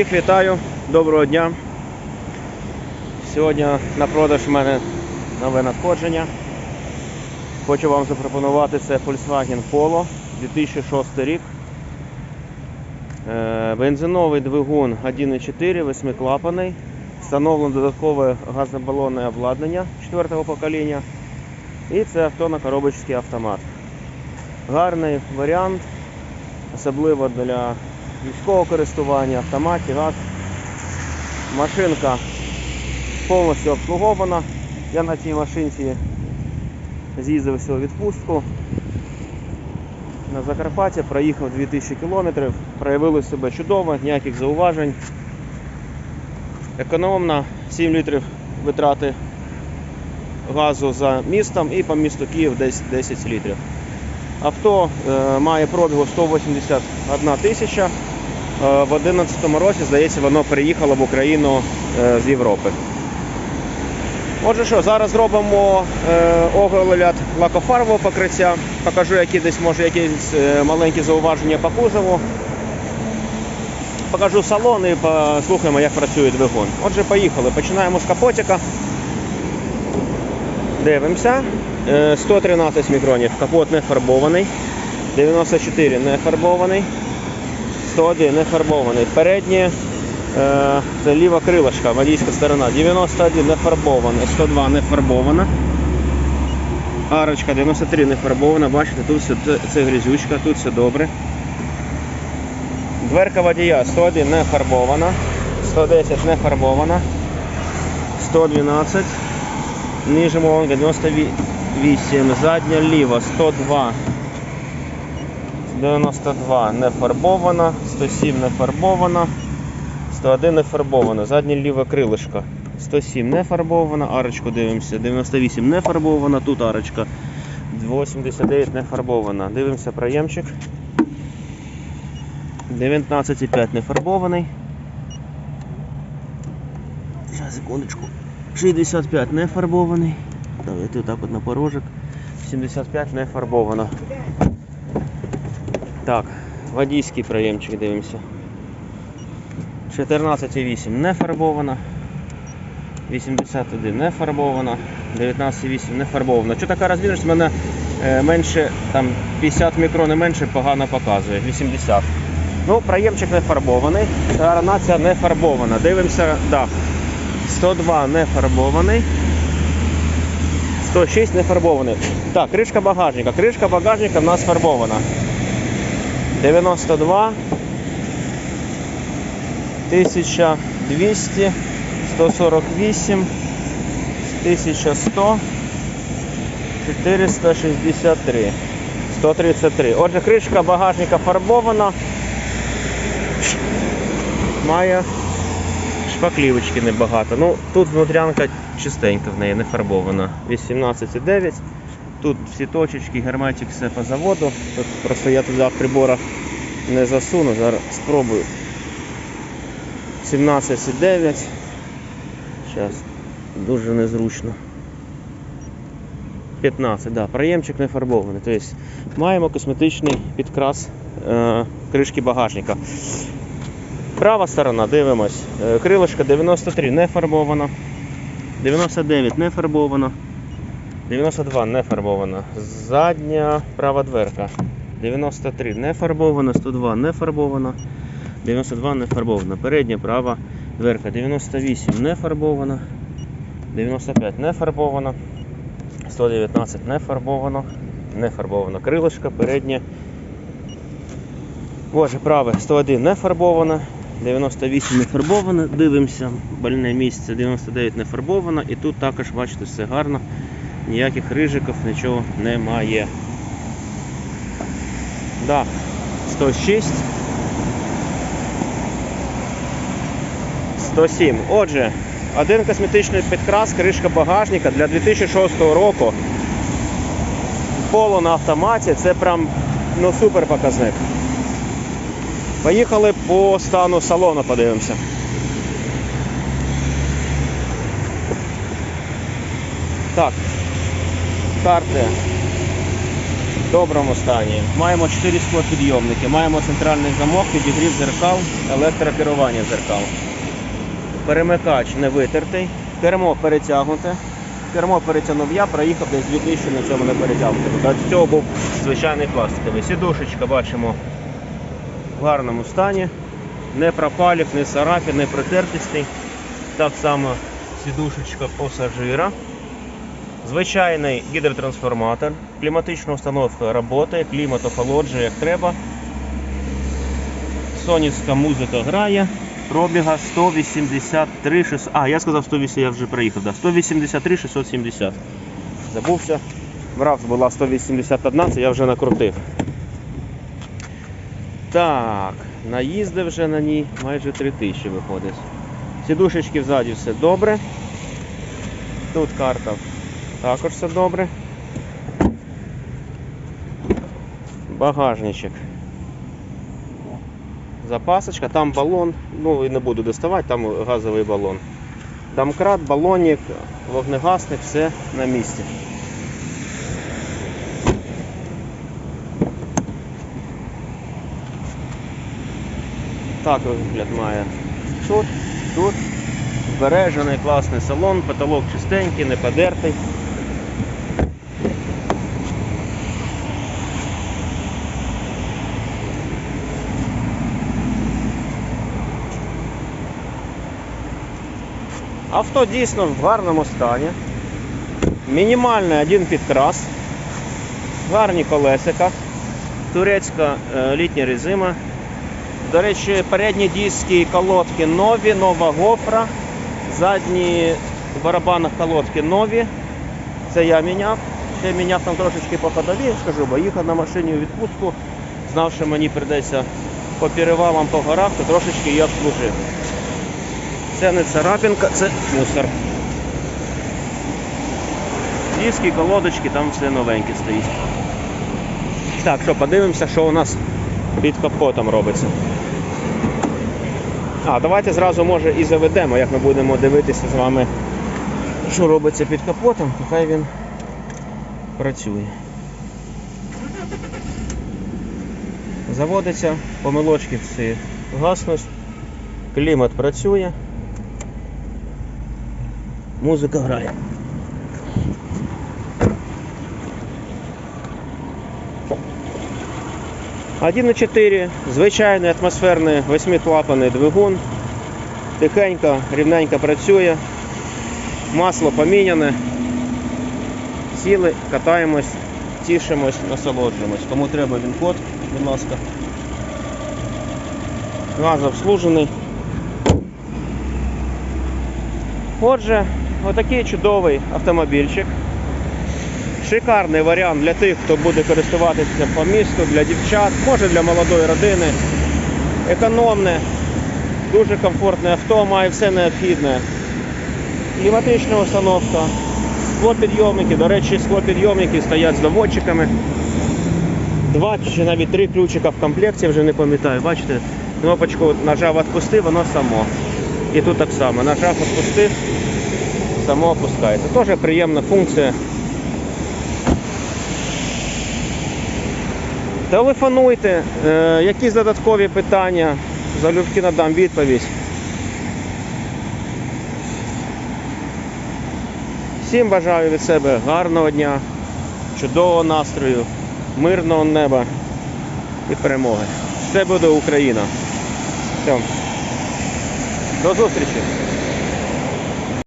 Всіх вітаю, доброго дня. Сьогодні на продаж в мене нове надходження. Хочу вам запропонувати це Volkswagen Polo 2006 рік. Е, Бензиновий двигун 1.4, восьмиклапаний. Встановлено додаткове газобалонне обладнання 4-го покоління. І це авто на коробочці автомат. Гарний варіант, особливо для військового користування, автоматі, газ. Машинка повністю обслугована. Я на цій машинці з'їздився у відпустку на Закарпаття, проїхав 2000 км, проявили себе чудово, ніяких зауважень. Економна 7 літрів витрати газу за містом і по місту Київ десь 10 літрів. Авто е, має пробігу 181 тисяча. Е, в 2011 році, здається, воно приїхало в Україну е, з Європи. Отже, що, зараз зробимо е, огляд лакофарбового покриття. Покажу, які десь може якісь маленькі зауваження по кузову. Покажу салон і послухаємо, як працює двигун. Отже, поїхали. Починаємо з капотика. Дивимося. Е, 113 мікронів. Капот не фарбований. 94 не фарбований. 101 не фарбований. Переднє е, це ліва крилишка, водійська сторона. 91 не фарбована, 102 не фарбована. Арочка 93 не фарбована. Бачите, тут все це, грязючка, тут все добре. Дверка водія 101 не фарбована, 110 не фарбована, 112. Ніжимо лонга 98, задня ліва 102, 92 не фарбована, 107 не фарбована, 101 не фарбована, заднє ліве крилишко. 107 не фарбована, арочку дивимося, 98 не фарбована, тут арочка 89 не фарбована. Дивимося проємчик. 19,5 не фарбований. Зараз, секундочку. 65 не фарбований. Давайте отак от на порожок. 75 не фарбовано. Так, водійський проємчик дивимося. 14,8 не фарбовано. 81 не фарбовано. 19,8 не фарбовано. Що така розбіжність? У мене е, менше, там 50 мікрон і менше погано показує. 80. Ну, проємчик не фарбований. Сторона не фарбована. Дивимося дах. 102 не фарбований. 106 не фарбований. Так, кришка багажника. Кришка багажника в нас фарбована. 92 1200 148 1100 463 133. Отже, кришка багажника фарбована. Має шпаклівочки небагато. Ну, тут внутрянка чистенька в неї, не фарбована. 18,9. Тут всі точечки, герметик, все по заводу. Тут просто я туди в приборах не засуну, зараз спробую. 17,9. Зараз дуже незручно. 15, да, проємчик не фарбований. Тобто маємо косметичний підкрас е, кришки багажника. Права сторона, дивимось. Е, Крилишка 93 не фарбована. 99 не фарбована. 92 не фарбована. Задня права дверка. 93 не фарбована, 102 не фарбована. 92 не фарбована. Передня права дверка 98 не фарбована. 95 не фарбована. 119 не фарбовано. Не фарбована крилишка, переднє. Боже, праве 101 не фарбовано. 98 не фарбовано, дивимося, больне місце 99 не фарбовано і тут також, бачите, все гарно, ніяких рижиків, нічого немає. Дах 106. 107. Отже, один косметичний підкрас, кришка багажника для 2006 року. Поло на автоматі це прям ну, супер показник. Поїхали по стану салону, подивимося. Так. Карти в доброму стані. Маємо 4 склопідйомники, маємо центральний замок, підігрів зеркал, електрокерування зеркал. Перемикач не витертий, кермо перетягнуте. Кермо перетягнув я, проїхав десь 2000 на цьому не перетягнуто. До цього був звичайний пластиковий. Сідушечка бачимо в гарному стані. Не пропалів, не царапін, не притертістий. Так само сідушечка пасажира. Звичайний гідротрансформатор, кліматична установка працює, клімат охолоджує як треба. Сонівська музика грає. Пробіга 183 600. А, я сказав 180, я вже проїхав. Да. 183 670. Забувся. Брав була 181, це я вже накрутив. Так, наїздив вже на ній майже 3000 виходить. Сідушечки ззаді все добре. Тут карта також все добре. Багажничок. Запасочка, там балон, ну і не буду доставати, там газовий балон. Домкрат, балонник, вогнегасник, все на місці. Так вигляд має тут, тут. Збережений класний салон, потолок чистенький, не подертий. Авто дійсно в гарному стані. Мінімальний один підкрас, гарні колесика, турецька е, літня резина. До речі, передні диски колодки нові, нова гофра. Задні в колодки нові. Це я міняв. Ще міняв там трошечки по ходові, скажу, бо їхав на машині у відпустку, знав, що мені прийдеться по перевалам по горах, то трошечки я обслужив. Це не царапінка, це мусор. Диски, колодочки, там все новеньке стоїть. Так, що, подивимося, що у нас під капотом робиться. А, давайте зразу може і заведемо, як ми будемо дивитися з вами, що робиться під капотом, то хай він працює. Заводиться, помилочки всі гаснуть, клімат працює, музика грає. Один на 4, звичайний атмосферний восьмиклапаний двигун. Тихенько, рівненько працює. Масло поміняне. Сіли, катаємось, тішимось, насолоджуємось. Кому треба він код, будь ласка. Газ обслужений. Отже, отакий чудовий автомобільчик. Шикарний варіант для тих, хто буде користуватися по місту, для дівчат, може для молодої родини. Економне, дуже комфортне авто, має все необхідне. Кліматична установка, склопідйомники, до речі, склопідйомники стоять з доводчиками. Два чи навіть три ключика в комплекті, вже не пам'ятаю. Бачите, кнопочку нажав відпусти, воно само. І тут так само. Нажав відпустив, само опускається. Теж приємна функція. Телефонуйте, е, якісь додаткові питання, залюбки надам відповідь. Всім бажаю від себе гарного дня, чудового настрою, мирного неба і перемоги. Все буде Україна. Все. До зустрічі!